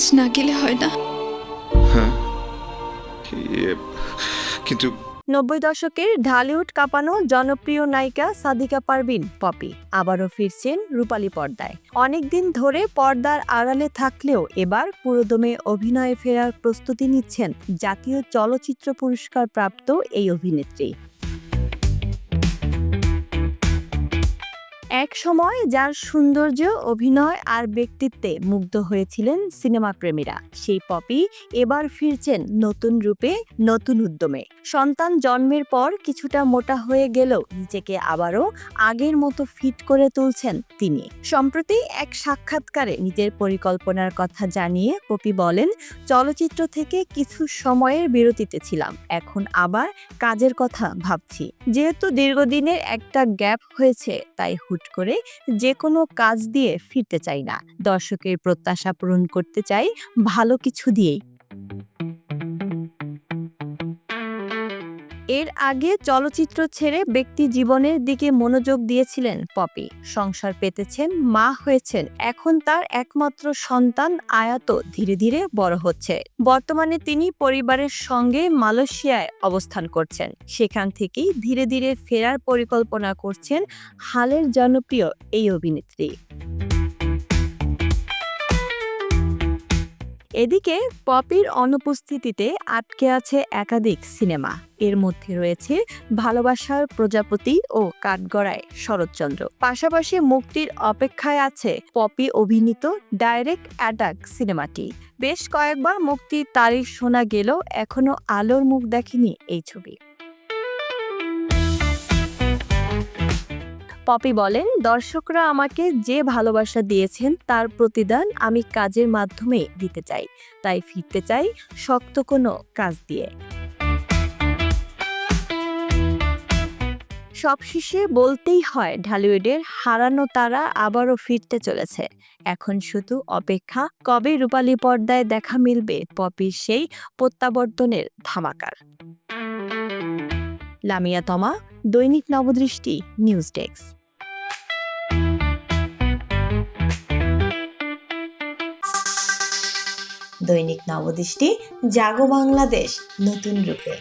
আজ না গেলে হয় না। হ্যাঁ কিন্তু নব্বই দশকের ঢালিউড কাঁপানো জনপ্রিয় নায়িকা সাদিকা পারভিন পপি। আবারও ফিরছেন রূপালী পর্দায়। অনেকদিন ধরে পর্দার আড়ালে থাকলেও এবার পুরোদমে অভিনয়ে ফেরার প্রস্তুতি নিচ্ছেন জাতীয় চলচ্চিত্র পুরস্কার প্রাপ্ত এই অভিনেত্রী। এক সময় যার সৌন্দর্য, অভিনয় আর ব্যক্তিত্বে মুগ্ধ হয়েছিলেন সিনেমা প্রেমীরা। সেই পপি এবার ফিরছেন নতুন রূপে, নতুন উদ্যমে। সন্তান জন্মের পর কিছুটা মোটা হয়ে গেলেও নিজেকে আবারও আগের মতো ফিট করে তুলছেন তিনি। সম্প্রতি এক সাক্ষাৎকারে নিজের পরিকল্পনার কথা জানিয়ে পপি বলেন, চলচ্চিত্র থেকে কিছু সময়ের বিরতিতে ছিলাম, এখন আবার কাজের কথা ভাবছি। যেহেতু দীর্ঘদিনের একটা গ্যাপ হয়েছে, তাই হুট করে যে কোনো কাজ দিয়ে ফিরতে চাই না। দর্শকের প্রত্যাশা পূরণ করতে চাই ভালো কিছু দিয়েই। এর আগে চলচ্চিত্র ছেড়ে ব্যক্তি জীবনের দিকে মনোযোগ দিয়েছিলেন পপি। সংসার পেতেছেন, মা হয়েছেন। এখন তার একমাত্র সন্তান আয়াত ধীরে ধীরে বড় হচ্ছে। বর্তমানে তিনি পরিবারের সঙ্গে মালয়েশিয়ায় অবস্থান করছেন। সেখান থেকেই ধীরে ধীরে ফেরার পরিকল্পনা করছেন হালের জনপ্রিয় এই অভিনেত্রী। এদিকে পপির অনুপস্থিতিতে আটকে আছে একাধিক সিনেমা। এর মধ্যে রয়েছে ভালোবাসার প্রজাপতি ও কাঠগড়ায় শরৎচন্দ্র। পাশাপাশি মুক্তির অপেক্ষায় আছে পপি অভিনীত ডাইরেক্ট অ্যাটাক সিনেমাটি। বেশ কয়েকবার মুক্তির তারিখ শোনা গেলেও এখনও আলোর মুখ দেখেনি এই ছবি। পপি বলেন, দর্শকরা আমাকে যে ভালোবাসা দিয়েছেন, তার প্রতিদান আমি কাজের মাধ্যমে দিতে চাই। তাই ফিরতে চাই শক্ত কোনো কাজ দিয়ে। সবশেষে বলতেই হয়, ঢালিউডের হারানো তারা আবারও ফিরতে চলেছে। এখন শুধু অপেক্ষা, কবে রূপালী পর্দায় দেখা মিলবে পপির সেই প্রত্যাবর্তনের ধামাকার লামিয়া তমা দৈনিক নবদৃষ্টি নিউজ ডেস্ক। দৈনিক নবদৃষ্টি জাগো বাংলাদেশ নতুন রূপে।